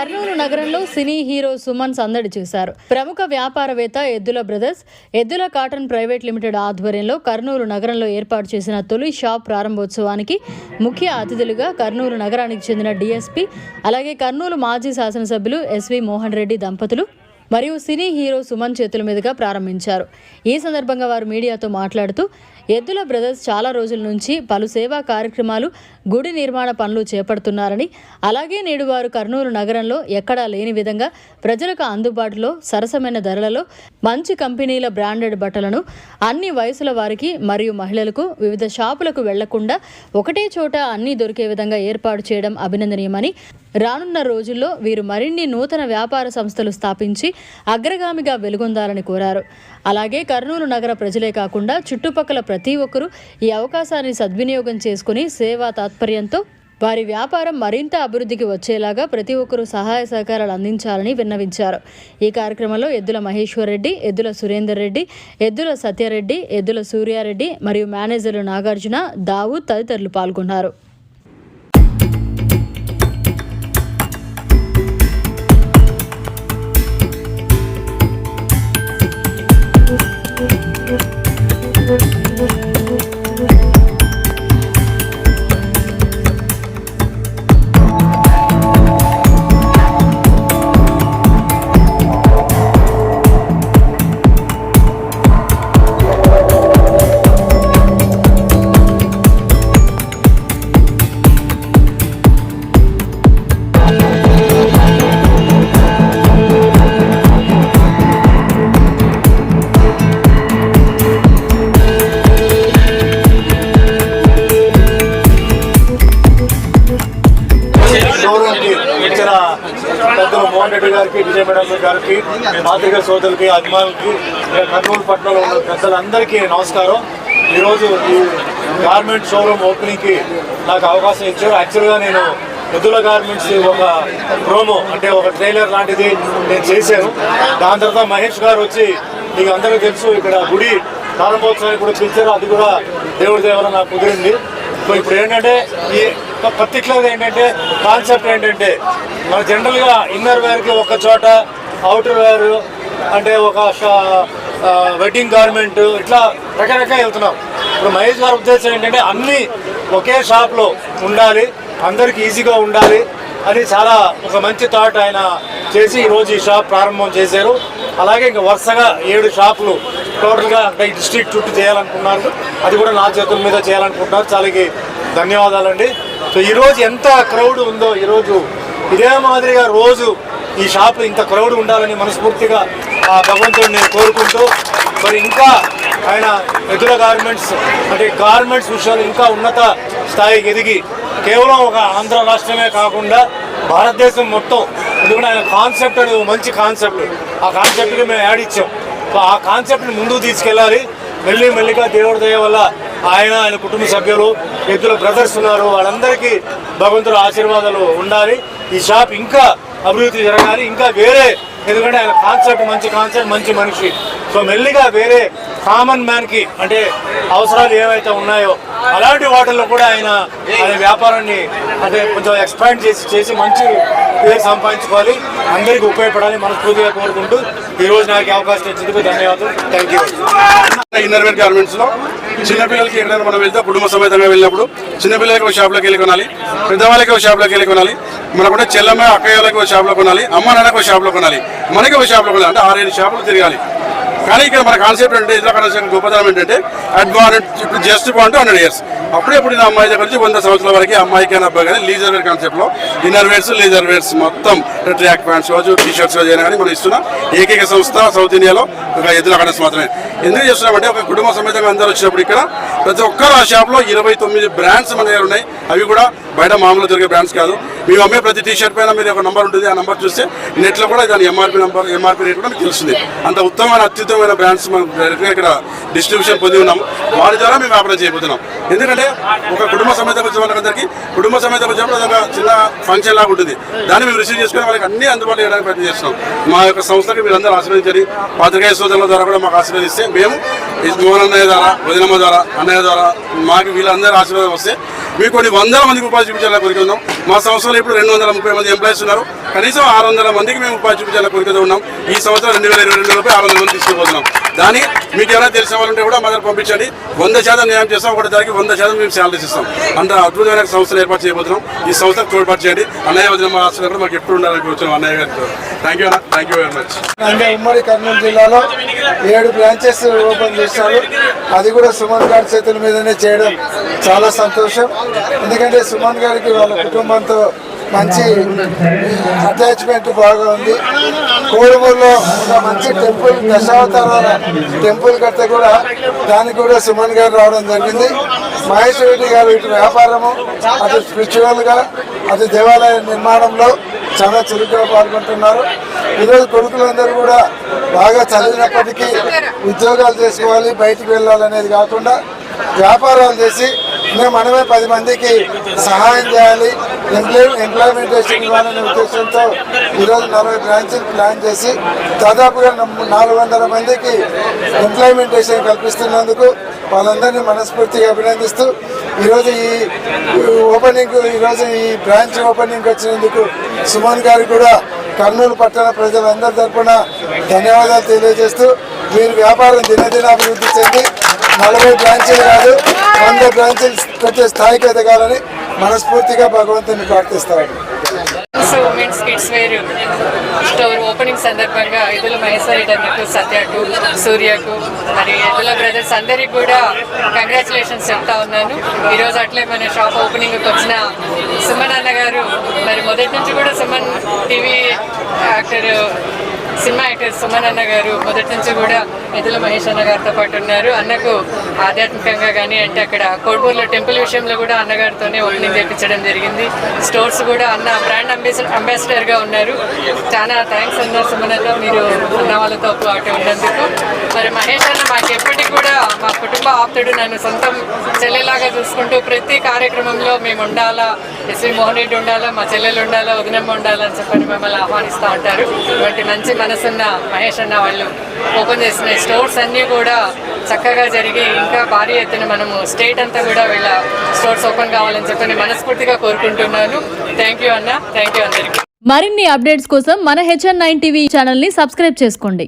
కర్నూలు నగరంలో cine hero Suman సందడి చేశారు. ప్రముఖ వ్యాపారవేత్త ఎద్దుల బ్రదర్స్ ఎద్దుల కాటన్ ప్రైవేట్ లిమిటెడ్ ఆధ్వర్యంలో కర్నూలు నగరంలో ఏర్పాటు చేసిన తొలి షాప్ ప్రారంభోత్సవానికి ముఖ్య అతిథులుగా కర్నూలు నగరానికి చెందిన డీఎస్పీ అలాగే కర్నూలు మాజీ శాసనసభ్యులు ఎస్వి మోహన్ రెడ్డి దంపతులు మరియు సినీ హీరో సుమన్ చేతుల మీదుగా ప్రారంభించారు. ఈ సందర్భంగా వారు మీడియాతో మాట్లాడుతూ ఎద్దుల బ్రదర్స్ చాలా రోజుల నుంచి పలు సేవా కార్యక్రమాలు గుడి నిర్మాణ పనులు చేపడుతున్నారని అలాగే నేడు వారు కర్నూలు నగరంలో ఎక్కడా లేని విధంగా ప్రజలకు అందుబాటులో సరసమైన ధరలలో మంచి కంపెనీల బ్రాండెడ్ బట్టలను అన్ని వయసుల వారికి మరియు మహిళలకు వివిధ షాపులకు వెళ్ళకుండా ఒకటే చోట అన్నీ దొరికే విధంగా ఏర్పాటు చేయడం అభినందనీయమని రానున్న రోజుల్లో వీరు మరిన్ని నూతన వ్యాపార సంస్థలు స్థాపించి అగ్రగామిగా వెలుగొందాలని కోరారు. అలాగే కర్నూలు నగర ప్రజలే కాకుండా చుట్టుపక్కల ప్రతి ఒక్కరూ ఈ అవకాశాన్ని సద్వినియోగం చేసుకుని సేవా తాత్పర్యంతో వారి వ్యాపారం మరింత అభివృద్ధికి వచ్చేలాగా ప్రతి ఒక్కరూ సహాయ సహకారాలు అందించాలని విన్నవించారు. ఈ కార్యక్రమంలో ఎద్దుల మహేశ్వర్ రెడ్డి ఎద్దుల సురేందర్ రెడ్డి ఎద్దుల సత్యారెడ్డి ఎద్దుల సూర్యారెడ్డి మరియు మేనేజర్లు నాగార్జున దావూద్ తదితరులు పాల్గొన్నారు. గారికి విజయ మేడం గారికి మాతృక సోదరులకి అభిమానులకి కర్నూలు పట్టణంలో ఉన్న పెద్దలందరికీ నమస్కారం. ఈరోజు ఈ గార్మెంట్ షోరూమ్ ఓపెనింగ్కి నాకు అవకాశం ఇచ్చారు. యాక్చువల్గా నేను ఎద్దుల గార్మెంట్స్ ఒక ప్రోమో అంటే ఒక ట్రైలర్ లాంటిది నేను చేశాను. దాని తర్వాత మహేష్ గారు వచ్చి మీకు అందరికీ తెలుసు ఇక్కడ గుడి ప్రారంభోత్సవానికి కూడా పిలిచారు. అది కూడా దేవుడి దేవర నాకు కుదిరింది. సో ఇప్పుడు ఏంటంటే ఈ పర్టికులర్గా ఏంటంటే కాన్సెప్ట్ ఏంటంటే మన జనరల్గా ఇన్నర్ వేర్కి ఒక చోట అవుటర్ వేర్ అంటే ఒక వెడ్డింగ్ గార్మెంట్ ఇట్లా రకరకాల వెళ్తున్నాం. ఇప్పుడు మహేష్ గారి ఉద్దేశం ఏంటంటే అన్నీ ఒకే షాప్లో ఉండాలి అందరికి ఈజీగా ఉండాలి అని చాలా ఒక మంచి థాట్ ఆయన చేసి ఈరోజు ఈ షాప్ ప్రారంభం చేశారు. అలాగే ఇంకా వరుసగా ఏడు షాపులు టోటల్గా అంటే ఈ డిస్ట్రిక్ట్ చుట్టూ చేయాలనుకున్నారు. అది కూడా నా చేతుల మీద చేయాలనుకుంటున్నారు. చాలాకి ధన్యవాదాలండి. సో ఈరోజు ఎంత క్రౌడ్ ఉందో ఈరోజు ఇదే మాదిరిగా రోజు ఈ షాప్ ఇంత క్రౌడ్ ఉండాలని మనస్ఫూర్తిగా ఆ భగవంతుడిని నేను కోరుకుంటూ మరి ఇంకా ఆయన ఎదుర గార్మెంట్స్ అంటే గార్మెంట్స్ విషయాలు ఇంకా ఉన్నత స్థాయికి ఎదిగి కేవలం ఒక ఆంధ్ర రాష్ట్రమే కాకుండా భారతదేశం మొత్తం ఎందుకంటే ఆయన కాన్సెప్ట్ అనేది మంచి కాన్సెప్ట్ ఆ కాన్సెప్ట్కి మేము యాడ్ ఇచ్చాం. ఆ కాన్సెప్ట్ని ముందుకు తీసుకెళ్ళాలి. మెల్లి మెల్లిగా దేవుడి దయ వల్ల ఆయన ఆయన కుటుంబ సభ్యులు ఇద్దరు బ్రదర్స్ ఉన్నారు. వాళ్ళందరికీ భగవంతుడు ఆశీర్వాదాలు ఉండాలి. ఈ షాప్ ఇంకా అభివృద్ధి జరగాలి. ఇంకా వేరే ఎందుకంటే ఆయన కాన్సెప్ట్ మంచి కాన్సెప్ట్ మంచి మనిషి. సో మెల్లిగా వేరే కామన్ మ్యాన్కి అంటే అవసరాలు ఏవైతే ఉన్నాయో అలాంటి వాటిల్లో కూడా ఆయన ఆయన వ్యాపారాన్ని అంటే కొంచెం ఎక్స్పాండ్ చేసి చేసి మంచి పేరు సంపాదించుకోవాలి. అందరికీ ఉపయోగపడాలి మనస్ఫూర్తిగా కోరుకుంటూ ఈరోజు నాకు అవకాశం ఇచ్చినందుకు ధన్యవాదాలు. థ్యాంక్ యూ ఇన్నర్వేర్ గార్మెంట్స్లో చిన్నపిల్లలకి ఎక్కడైనా మనం వెళ్తే కుటుంబ సమేతంగా వెళ్ళినప్పుడు చిన్నపిల్లలకి ఒక షాప్లోకి వెళ్ళి కొనాలి పెద్దవాళ్ళకి ఒక షాప్లోకి వెళ్ళి కొనాలి మనకుంటే చెల్లమ్మ అక్కయ్యలకి ఒక షాప్లో కొనాలి అమ్మ నాన్నకి ఒక షాప్లో కొనాలి మనకి ఒక షాప్లో కొనాలి అంటే ఆరేడు షాపులు తిరగాలి. కానీ ఇక్కడ మన కాన్సెప్ట్ అంటే ఇట్లా కాన్సెప్ట్ గొప్పతనం ఏంటంటే అడ్వాన్స్ ఇప్పుడు జస్ట్ పాయింట్ హండ్రెడ్ ఇయర్స్ అప్పుడే పుట్టిన అమ్మాయి దగ్గర నుంచి వంద సంవత్సరాల వరకు అమ్మాయికైనా కానీ అబ్బాయి కానీ లీజర్ వేర్ కాన్సెప్ట్లో ఇన్నర్ వేర్స్ లీజర్ వేర్స్ మొత్తం ట్రాక్ ప్యాంట్స్ కావచ్చు టీ షర్ట్స్ అయినా కానీ మనం ఇస్తున్న. ఏకైక సంస్థ సౌత్ ఇండియాలో ఒక ఎదురు అకడెన్స్ మాత్రమే ఎందుకు చేస్తున్నామంటే ఒక కుటుంబ సమేతంగా అందరూ వచ్చినప్పుడు ఇక్కడ ప్రతి ఒక్కరు ఆ షాప్లో ఇరవై తొమ్మిది బ్రాండ్స్ మన దగ్గర ఉన్నాయి. అవి కూడా బయట మామూలు దొరికే బ్రాండ్స్ కాదు. మేము అమ్మే ప్రతి టీ షర్ట్ పైన మీరు ఒక నంబర్ ఉంటుంది. ఆ నంబర్ చూస్తే నెట్లో కూడా దాని ఎంఆర్పి నంబర్ ఎంఆర్పి రేట్ కూడా మీకు తెలుస్తుంది. అంత ఉత్తమమైన అత్యుత్తమైన బ్రాండ్స్ మనం ఇక్కడ డిస్ట్రిబ్యూషన్ పొంది ఉన్నాం వారి ద్వారా మేము వ్యాపారం చేయబోతున్నాం. ఎందుకంటే ఒక కుటుంబ సమేత వచ్చిన వాళ్ళందరికీ కుటుంబ సమేత వచ్చినప్పుడు అదొక చిన్న ఫంక్షన్ లాగా ఉంటుంది. దాన్ని మేము రిసీవ్ చేసుకుని వాళ్ళకి అన్ని అందుబాటులో చేయడానికి ప్రయత్నం చేస్తున్నాం. మా యొక్క సంస్థకి మీరు ఆశీర్వదించండి. పాత్రికేయ సోదరుల ద్వారా కూడా మాకు ఆశీర్వదిస్తే మేము మోహన్ అన్నయ్య ద్వారా వదినమ్మ ద్వారా అన్నయ్య ద్వారా మాకు వీళ్ళందరూ ఆశీర్వాదం వస్తే మీకు కొన్ని వందల మందికి ఉపాధి చూపించాలని కోరుకుందాం. మా సంవత్సరంలో ఇప్పుడు రెండు వందల ముప్పై మంది ఎంప్లాయీస్ ఉన్నారు. కనీసం ఆరు వందల మందికి మేము ఉపాధి చూపించాలని కోరుకుంటూ ఉన్నాం. ఈ సంవత్సరం రెండు వేల ఇరవై రెండు లోపే ఆరు వందల మంది తీసుకుపోతున్నాం. దాన్ని మీకు ఎవరైనా తెలిసిన వాళ్ళు ఉంటే కూడా మా దగ్గర పంపించండి. వంద శాతం న్యాయం చేస్తాం. ఒకటి దానికి వంద శాతం మేము శాలరీస్ ఇస్తాం. అంత అద్భుతమైన సంస్థలు ఏర్పాటు చేయబోతున్నాం. ఈ సంస్థకు తోడ్పాటు చేయండి. అన్నయ్య వదిన మా హాస్టల్ కూడా మాకు ఎప్పుడు ఉండాలని వచ్చినాం అన్నయ్య గారితో థ్యాంక్ యూ అన్న. థ్యాంక్ యూ వెరీ మచ్ అంటే ఉమ్మడి కర్నూలు జిల్లాలో ఏడు బ్రాంచెస్ ఓపెన్ చేశారు. అది కూడా సుమన్ గారి చేతుల మీదనే చేయడం చాలా సంతోషం. ఎందుకంటే సుమన్ గారికి వాళ్ళ కుటుంబంతో మంచి అటాచ్మెంట్ బాగా ఉంది. కోడుమూరులో ఒక మంచి టెంపుల్ దశావతారాల టెంపుల్ కడితే కూడా దానికి కూడా సుమన్ గారు రావడం జరిగింది. మహేష్ రెడ్డి గారు ఇటు వ్యాపారము అటు స్పిరిచువల్గా అది అటు దేవాలయ నిర్మాణంలో చాలా చురుగ్గా పాల్గొంటున్నారు. ఈరోజు కొడుకులందరూ కూడా బాగా చదివినప్పటికీ ఉద్యోగాలు చేసుకోవాలి బయటికి వెళ్ళాలనేది కాకుండా వ్యాపారాలు చేసి మేము మనమే పది మందికి సహాయం చేయాలి. ఎంప్లాయ్ ఎంప్లాయ్మెంటేషన్ ఇవ్వాలనే ఉద్దేశంతో ఈరోజు నలభై బ్రాంచ్లు ప్లాన్ చేసి దాదాపుగా నాలుగు వందల మందికి ఎంప్లాయ్మెంటేషన్ కల్పిస్తున్నందుకు వాళ్ళందరినీ మనస్ఫూర్తిగా అభినందిస్తూ ఈరోజు ఈ ఓపెనింగ్ ఈరోజు ఈ బ్రాంచ్ ఓపెనింగ్ వచ్చినందుకు సుమన్ గారికి కూడా కర్నూలు పట్టణ ప్రజలందరి తరపున ధన్యవాదాలు తెలియజేస్తూ మీరు వ్యాపారం దినదిన అభివృద్ధి చెంది నలభై బ్రాంచీలు కాదు వంద బ్రాంచీలు ప్రతి స్థాయికి ఎదగాలని మనస్ఫూర్తిగా భగవంతుని ప్రార్థిస్తాను women's kids wear store opening సందర్భంగా ఇదుల మహేశ్వరి సత్యకు సూర్యకు మరి ఇదుల బ్రదర్స్ అందరికి కూడా కంగ్రాచులేషన్స్ చెప్తా ఉన్నాను. ఈరోజు అట్లే మన షాప్ ఓపెనింగ్కి వచ్చిన సుమన్ అన్న గారు మరి మొదటి నుంచి కూడా Suman TV actor cinema actor Suman అన్న గారు మొదటి నుంచి కూడా ఎదుల మహేష్ అన్న గారితో పాటు ఉన్నారు. అన్నకు ఆధ్యాత్మికంగా కానీ అంటే అక్కడ కోడ్పూర్లో టెంపుల్ విషయంలో కూడా అన్నగారితోనే ఓపెనింగ్ చేయించడం జరిగింది. స్టోర్స్ కూడా అన్న బ్రాండ్ అంబాసిడర్ అంబాసిడర్గా ఉన్నారు. చాలా థ్యాంక్స్ అన్న సుమనతో మీరు అన్న వాళ్ళతో పాటు ఉన్నందుకు. మరి మహేష్ అన్న మాకు ఎప్పటికి కూడా మా కుటుంబ ఆప్తుడు నన్ను సొంతం చెల్లెలాగా చూసుకుంటూ ప్రతి కార్యక్రమంలో మేము ఉండాలా ఎస్వి మోహన్ రెడ్డి ఉండాలా మా చెల్లెలు ఉండాలా వదినమ్మ ఉండాలా అని చెప్పని మిమ్మల్ని ఆహ్వానిస్తూ ఉంటారు. ఇటువంటి మంచి మనసున్న మహేష్ అన్న వాళ్ళు ఓపెన్ చేసిన స్టోర్స్ అన్నీ కూడా చక్కగా జరిగి ఇంకా భారీ ఎత్తున మనము స్టేట్ అంతా కూడా వీళ్ళ స్టోర్స్ ఓపెన్ కావాలని చెప్పి మనస్ఫూర్తిగా కోరుకుంటున్నాను. థ్యాంక్ యూ అన్న. థ్యాంక్ యూ అందరికీ. మరిన్ని అప్డేట్స్ కోసం మన హెచ్ఎన్ నైన్ టీవీ ఛానల్ని సబ్స్క్రైబ్ చేసుకోండి.